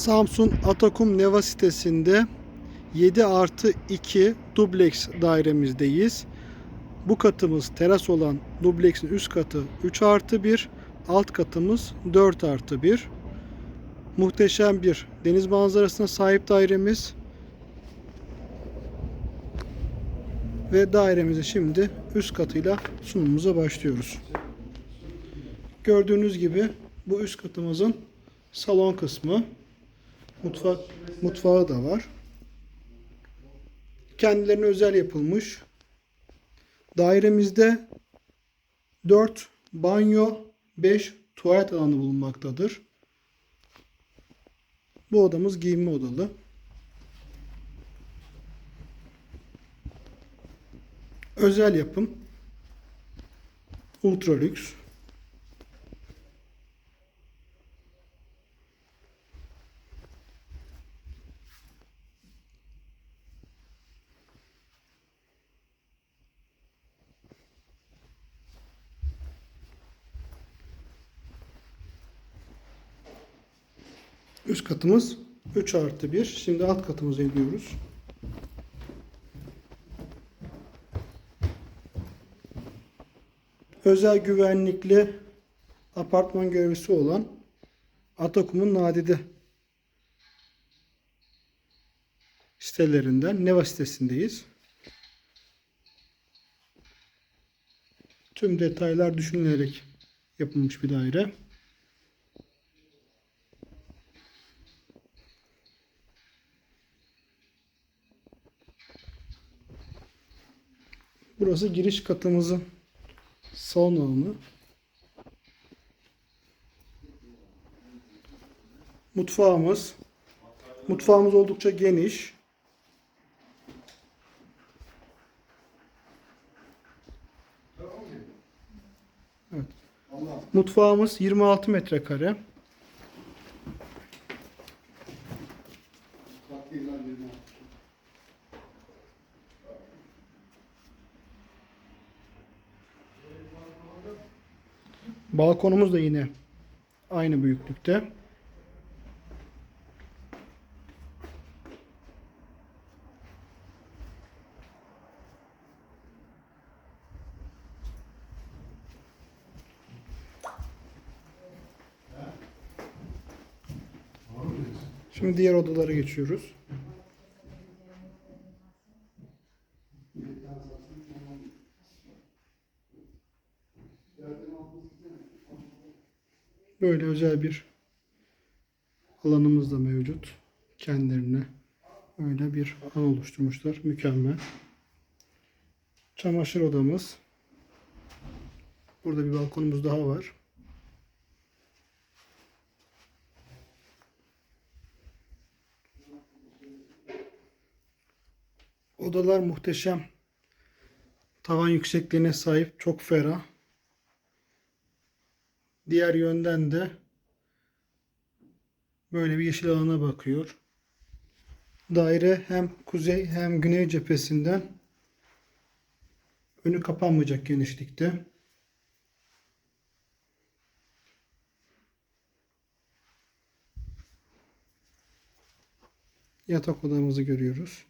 Samsun Atakum Neva sitesinde 7 artı 2 dubleks dairemizdeyiz. Bu katımız teras olan dubleksin üst katı 3 artı 1, alt katımız 4 artı 1. Muhteşem bir deniz manzarasına sahip dairemiz. Ve dairemizi şimdi üst katıyla sunumumuza başlıyoruz. Gördüğünüz gibi bu üst katımızın salon kısmı. Mutfak mutfağı da var. Kendilerine özel yapılmış. Dairemizde 4 banyo, 5 tuvalet alanı bulunmaktadır. Bu odamız giyinme odalı. Özel yapım. Ultra lüks. Üst katımız 3 artı 1. Şimdi alt katımıza iniyoruz. Özel güvenlikli apartman görevlisi olan Atakum'un nadide sitelerinden Neva sitesindeyiz. Tüm detaylar düşünülerek yapılmış bir daire. Burası giriş katımızın salon alanı. Mutfağımız. Mutfağımız oldukça geniş. Evet. Mutfağımız 26 metrekare. Balkonumuz da yine aynı büyüklükte. Şimdi diğer odalara geçiyoruz. Böyle özel bir alanımız da mevcut. Kendilerine öyle bir alan oluşturmuşlar. Mükemmel. Çamaşır odamız. Burada bir balkonumuz daha var. Odalar muhteşem. Tavan yüksekliğine sahip. Çok ferah. Diğer yönden de böyle bir yeşil alana bakıyor. Daire hem kuzey hem güney cephesinden önü kapanmayacak genişlikte. Yatak odamızı görüyoruz.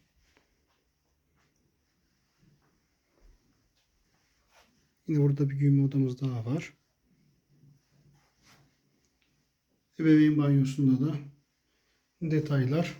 Yine burada bir giyinme odamız daha var. Ebeveyn banyosunda da detaylar.